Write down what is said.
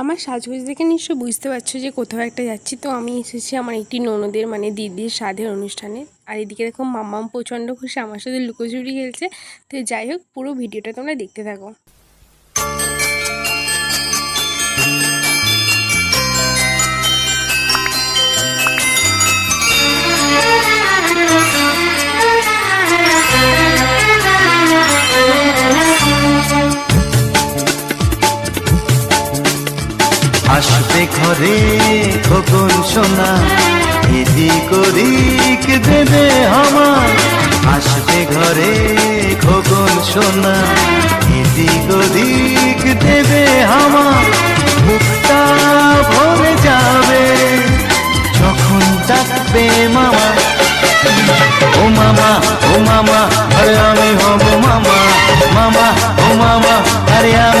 আমার সাজগোজ দেখে নিশ্চয় বুঝতে পারছ যে কোথাও একটা যাচ্ছি। তো আমি এসেছি আমার একটি ননদের মানে দিদির সাধের অনুষ্ঠানে। আর এদিকে দেখো মাম্মাম প্রচণ্ড খুশি, আমার সাথে লুকোচুরি খেলছে। তো যাই হোক, পুরো ভিডিওটা তোমরা দেখতে থাকো। আসবে ঘরে খোকন সোনা ইদি করিক দেবে আমার। আসবে ঘরে খোকন সোনা ইদি করিক দেবে আমার। বুকটা ভরে যাবে, যখন ডাকবে মামা। ও মামা ও মামা, আরে আমি হব মামা। মামা, ও মামা, আরে আমি